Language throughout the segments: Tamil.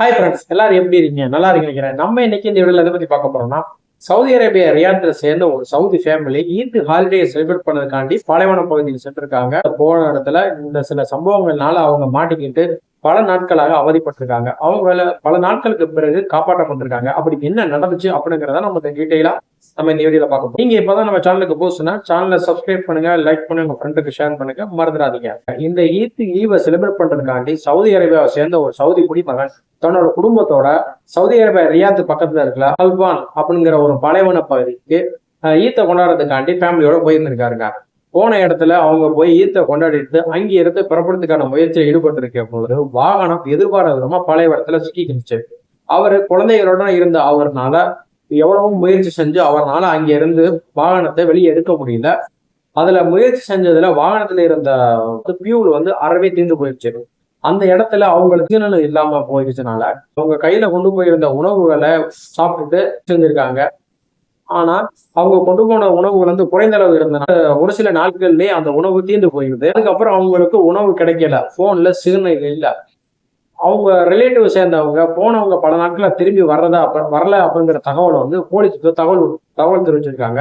ஹாய் ஃப்ரெண்ட்ஸ் எல்லாரும் எப்படி இருக்கீங்க? நல்லா இருக்கீங்க நினைக்கிறேன். நம்ம இன்னைக்கு இந்த வீடியோல எதை பத்தி பார்க்க போறோம்னா சவுதி அரேபியா ரியாத்தில் சேர்ந்த ஒரு Saudi family Eid holiday celebrate பண்ணதுக்காண்டி பாலைவன பகுதியில் சென்றிருக்காங்க. போன இடத்துல இந்த சில சம்பவங்கள்னால அவங்க மாட்டிக்கிட்டு பல நாட்களாக அவதிப்பட்டிருக்காங்க. அவங்கள பல நாட்களுக்கு பிறகு காப்பாற்றப்பட்டிருக்காங்க அப்படி என்ன நடந்துச்சு அப்படிங்கிறத நம்ம டீட்டெயிலா நம்ம இந்த வீடியோல பார்க்க போறோம். நீங்க இப்பதான் நம்ம சேனலுக்கு போச்சுன்னா சேனலை சப்ஸ்கிரைப் பண்ணுங்க லைக் பண்ணுங்க உங்க ஃப்ரெண்டுக்கு ஷேர் பண்ணுங்க மறந்துடாதீங்க. இந்த ஈத் ஈவை செலிப்ரேட் பண்றதுக்காண்டி சவுதி அரேபியாவை சேர்ந்த ஒரு சவுதி குடிமகன் தன்னோட குடும்பத்தோட சவுதி அரேபியா ரியாத்து பக்கத்துல இருக்கிற அல்பான் அப்படிங்கிற ஒரு பாலைவன பகுதிக்கு ஈத்தை கொண்டாடுறதுக்காண்டி ஃபேமிலியோட போயிருந்திருக்காருங்க. போன இடத்துல அவங்க போய் ஈத்தை கொண்டாடிட்டு அங்கே இருந்து பிறப்படுறதுக்கான முயற்சியில் ஈடுபட்டு இருக்க வாகனம் எதிர்பாராத விதமா பாலைவனத்துல சிக்கிக்கிடுச்சு. அவரு குழந்தைகளோட இருந்த அவர்னால எவ்வளவோ முயற்சி செஞ்சு அவர்னால அங்கே இருந்து வாகனத்தை வெளியே எடுக்க முடியல. அதுல முயற்சி செஞ்சதுல வாகனத்துல இருந்த பியூல் வந்து அறவே தீர்ந்து போயிடுச்சு. அந்த இடத்துல அவங்களுக்கு சீனல் இல்லாம போயிடுச்சுனால அவங்க கையில கொண்டு போயிருந்த உணவுகளை சாப்பிட்டுட்டு செஞ்சிருக்காங்க. ஆனா அவங்க கொண்டு போன உணவுகள் வந்து குறைந்த அளவு இருந்தனால ஒரு சில நாட்கள்லயே அந்த உணவு தீர்ந்து போயிருது அதுக்கப்புறம் அவங்களுக்கு உணவு கிடைக்கல. போன்ல சிக்னல் இல்ல. அவங்க ரிலேட்டிவ் சேர்ந்தவங்க போனவங்க பல நாட்களா திரும்பி வர்றதா வரல அப்படிங்கிற தகவலை வந்து போலீஸுக்கு தகவல் தகவல் தெரிவிச்சிருக்காங்க.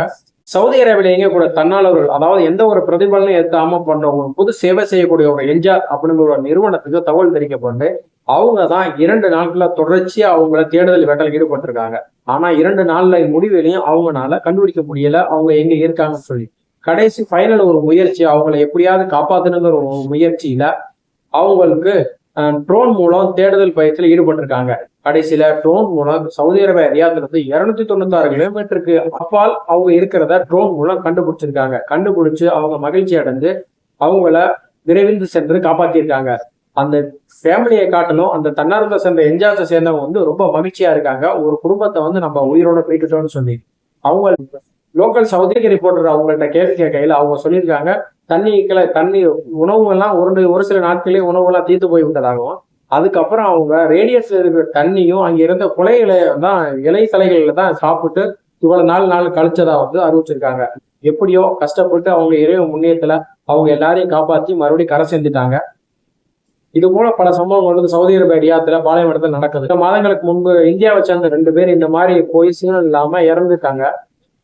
சவுதி அரேபியிலேயே கூட தன்னாளர்கள் அதாவது எந்த ஒரு பிரதிபலனும் ஏற்காம பண்றவங்க பொது சேவை செய்யக்கூடிய ஒரு என்ஜார் அப்படிங்கிற ஒரு நிறுவனத்துக்கு தகவல் தெரிவிக்கப்பட்டு அவங்க தான் இரண்டு நாட்கள தொடர்ச்சியா அவங்கள தேடுதல் வேட்டையில் ஈடுபட்டிருக்காங்க. ஆனா இரண்டு நாள்ல முடிவிலையும் அவங்கனால கண்டுபிடிக்க முடியல. அவங்க எங்க இருக்காங்கன்னு சொல்லி. கடைசி ஃபைனல் ஒரு முயற்சி அவங்கள எப்படியாவது காப்பாத்தணுங்கிற ஒரு முயற்சியில அவங்களுக்கு ட்ரோன் மூலம் தேடுதல் பயிற்சியில் ஈடுபட்டிருக்காங்க. கடைசியில ட்ரோன் மூலம் சவுதி அரேபியா ரியாத்ல இருந்து இருநூத்தி தொண்ணூத்தாறு கிலோமீட்டருக்கு அப்பால் அவங்க இருக்கிறத ட்ரோன் மூலம் கண்டுபிடிச்சிருக்காங்க. கண்டுபிடிச்சு அவங்க மகிழ்ச்சி அடைஞ்சு அவங்கள விரைவில் சென்று காப்பாத்திருக்காங்க அந்த ஃபேமிலியை காட்டிலும் அந்த தன்னார்வ சேர்ந்த என்ஜாயத்தை சேர்ந்தவங்க வந்து ரொம்ப மகிழ்ச்சியா இருக்காங்க. ஒரு குடும்பத்தை வந்து நம்ம உயிரோட போயிட்டுட்டோம்னு சொல்லி. அவங்க லோக்கல் சவுதிக்கு ரிப்போர்ட்டர் அவங்கள்ட்ட கேள்வி கேட்கையில் அவங்க சொல்லியிருக்காங்க தண்ணிக்குள்ள தண்ணி உணவு எல்லாம் ஒரு ஒரு சில நாட்களே உணவுலாம் தீர்த்து போய் விட்டதாகவும் அதுக்கப்புறம் அவங்க ரேடியஸ்ல இருக்கிற தண்ணியும் அங்க இருந்த குலைகளை தான் இலை சிலைகள்ல தான் சாப்பிட்டு இவ்வளவு நாள் நாள் கழிச்சதா வந்து அறிவிச்சிருக்காங்க. எப்படியோ கஷ்டப்பட்டு அவங்க இறைவன் முன்னேற்றத்துல அவங்க எல்லாரையும் காப்பாத்தி மறுபடியும் கரை சேர்ந்துட்டாங்க. இது போல பல சம்பவங்கள் வந்து சவுதி அரேபியா ரியாத்துல பாலைவனத்தில் நடக்குது. மாதங்களுக்கு முன்பு இந்தியாவை சேர்ந்த ரெண்டு பேர் இந்த மாதிரி போய் சீனல் இல்லாம இறந்துட்டாங்க.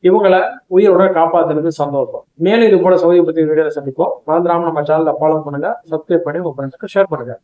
இவங்களை உயிரோட காப்பாத்துறது சந்தோஷம். மேலும் இது போல சவுதி பத்தி வீடியோல சந்திப்போம். மறந்துடாம நம்ம சேனலை ஃபாலோ பண்ணுங்க. சப்ஸ்கிரைப் பண்ணி உங்க ஃப்ரெண்ட்ஸ்க்கு ஷேர் பண்ணுங்க.